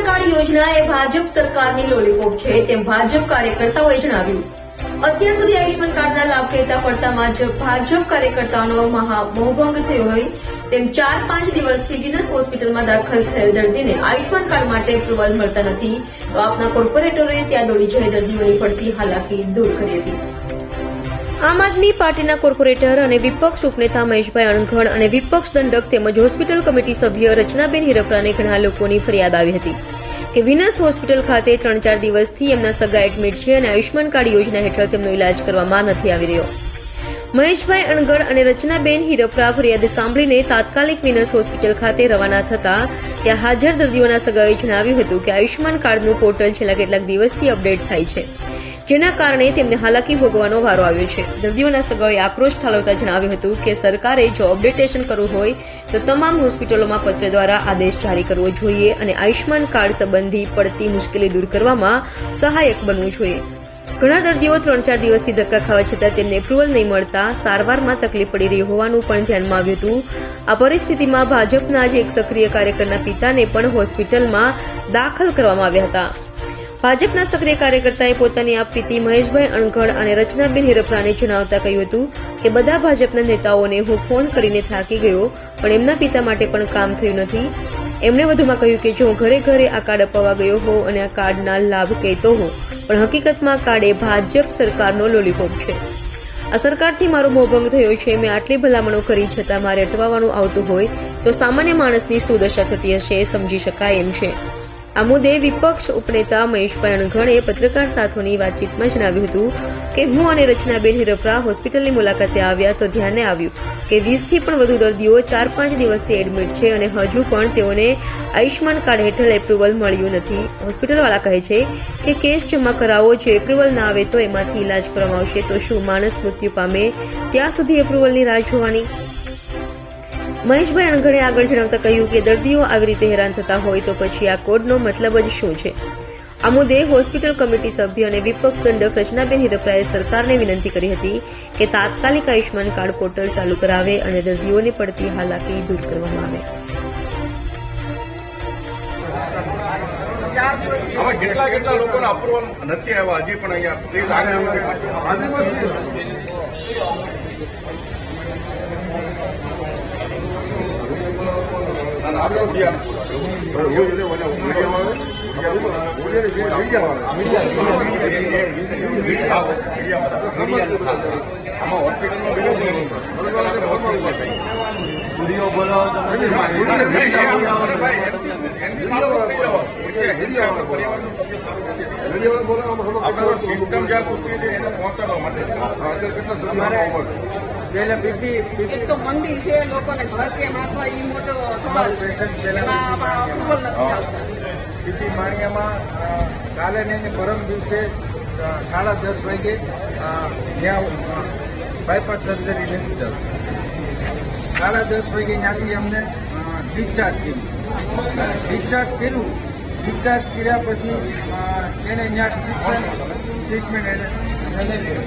Ayushman card યોજના એ ભાજપ સરકારની lollipop છે તેમ ભાજપ કાર્યકર્તાઓએ જણાવ્યું. અત્યાર સુધી આયુષ્યમાન કાર્ડના લાભ લેતા પડતામાં ભાજપ કાર્યકર્તાઓનો મહામોહભંગ થયો હોય તેમ ચાર પાંચ દિવસથી વિનસ હોસ્પિટલમાં દાખલ થયેલ દર્દીને આયુષ્માન કાર્ડ માટે એપ્રુવલ મળતા નથી. તો આપના કોર્પોરેટરોએ ત્યાં દોડી જઈ દર્દીઓની પડતી હાલાકી દૂર કરી હતી. આમ આદમી પાર્ટીના કોર્પોરેટર અને વિપક્ષ ઉપનેતા મહેશભાઈ અણઘડ અને વિપક્ષ દંડક તેમજ હોસ્પિટલ કમિટી સભ્ય રચનાબેન હિરપરાને ઘણા લોકોની ફરિયાદ આવી હતી કે વિનસ હોસ્પિટલ ખાતે ત્રણ ચાર દિવસથી એમના સગા એડમિટ છે અને આયુષ્માન કાર્ડ યોજના હેઠળ તેમનો ઇલાજ કરવામાં નથી આવી રહ્યો. મહેશભાઈ અણગડ અને રચનાબેન હિરપરા ફરિયાદ સાંભળીને તાત્કાલિક વિનસ હોસ્પિટલ ખાતે રવાના થતા ત્યાં હાજર દર્દીઓના સગાએ જણાવ્યું હતું કે આયુષ્માન કાર્ડનું પોર્ટલ છેલ્લા કેટલાક દિવસથી અપડેટ થાય છે. જેના કારણે તેમને હાલાકી ભોગવાનો વારો આવ્યો છે. દર્દીઓના સગાઓએ આક્રોશ ઠાલવતા જણાવ્યું હતું કે સરકારે જો અપડેટેશન કરવું હોય, તો તમામ હોસ્પિટલોમાં પત્ર દ્વારા આદેશ જારી કરવો જોઈએ અને આયુષ્યમાન કાર્ડ સંબંધી પડતી મુશ્કેલી દૂર કરવામાં સહાયક બનવું જોઈએ. ઘણા દર્દીઓ ત્રણ ચાર દિવસથી ધક્કા ખાવા છતાં તેમને એપ્રુવલ નહીં મળતા સારવારમાં તકલીફ પડી રહી હોવાનું પણ ધ્યાનમાં આવ્યું હતું. આ પરિસ્થિતિમાં ભાજપના જ એક સક્રિય કાર્યકરના પિતાને પણ હોસ્પિટલમાં દાખલ કરવામાં આવ્યા હતા. ભાજપના સક્રિય કાર્યકર્તાએ પોતાની આપવીતી મહેશભાઈ અણઘડ અને રચનાબેન હિરપરાને જણાવતા કહ્યું હતું કે બધા ભાજપના નેતાઓને હું ફોન કરીને થાકી ગયો, પણ એમના પિતા માટે પણ કામ થયું નથી. એમણે વધુમાં કહ્યું કે જો ઘરે ઘરે આ કાર્ડ અપાવવા ગયો હોઉં અને આ કાર્ડના લાભ કહેતો હોઉં, પણ હકીકતમાં કાર્ડ એ ભાજપ સરકારનો લોલીપોપ છે. આ સરકારથી મારો મોભંગ થયો છે, મેં આટલી ભલામણો કરી છતાં મારે અટવાવાનું આવતું હોય તો સામાન્ય માણસની શું દશા થતી હશે એ સમજી શકાય એમ છે. આ મુદ્દે વિપક્ષ ઉપનેતા મહેશભાઈ અણઘણે પત્રકાર સાથોની વાતચીતમાં જણાવ્યું હતું કે, હું અને રચનાબેન હિરફરા હોસ્પિટલની મુલાકાતે આવ્યા તો ધ્યાને આવ્યું કે વીસથી પણ વધુ દર્દીઓ ચાર પાંચ દિવસથી એડમિટ છે અને હજુ પણ તેઓને આયુષ્માન કાર્ડ હેઠળ એપ્રુવલ મળ્યું નથી. હોસ્પિટલવાળા કહે છે કે, કેસ જમા કરાવો, જો એપ્રુવલ ના આવે તો એમાંથી ઇલાજ કરવામાં આવશે. તો શું માણસ મૃત્યુ પામે ત્યાં સુધી એપ્રુવલની રાહ જોવાની? મહેશભાઈ અણઘડે આગળ જણાવતા કહ્યું કે દર્દીઓ આવી રીતે હેરાન થતા હોય તો પછી આ કોડનો મતલબ જ શું છે? આ મુદ્દે હોસ્પિટલ કમિટી સભ્ય અને વિપક્ષ દંડક રચનાબેન હિરપરાએ સરકારને વિનંતી કરી હતી કે તાત્કાલિક આયુષ્માન કાર્ડ પોર્ટલ ચાલુ કરાવે અને દર્દીઓને પડતી હાલાકી દૂર કરવામાં આવે. કેટલા કેટલા લોકોને અપ્રુવલ નથી આવ્યા? હજી પણ અહીંયા આમાં હોસ્પિટલમાં વીડિયો બોલાવો સિસ્ટમ જ્યાં સુધી છે એને પહોંચાડવા માટે તો મંદિર છે, લોકોને કેમ આપવા એ મોટો સવાલ છે એમાં અપ્રુવલ નથી આવતા પીપી માણિયામાં કાલે ને એને પરમ દિવસે સાડા દસ વાગે ત્યાં બાયપાસ સર્જરી લેતી થતી સાડા દસ વાગે ત્યાંથી અમને ડિસ્ચાર્જ કર્યું ડિસ્ચાર્જ કર્યું ડિસ્ચાર્જ કર્યા પછી એને ત્યાં ટ્રીટમેન્ટ ટ્રીટમેન્ટ એને પછી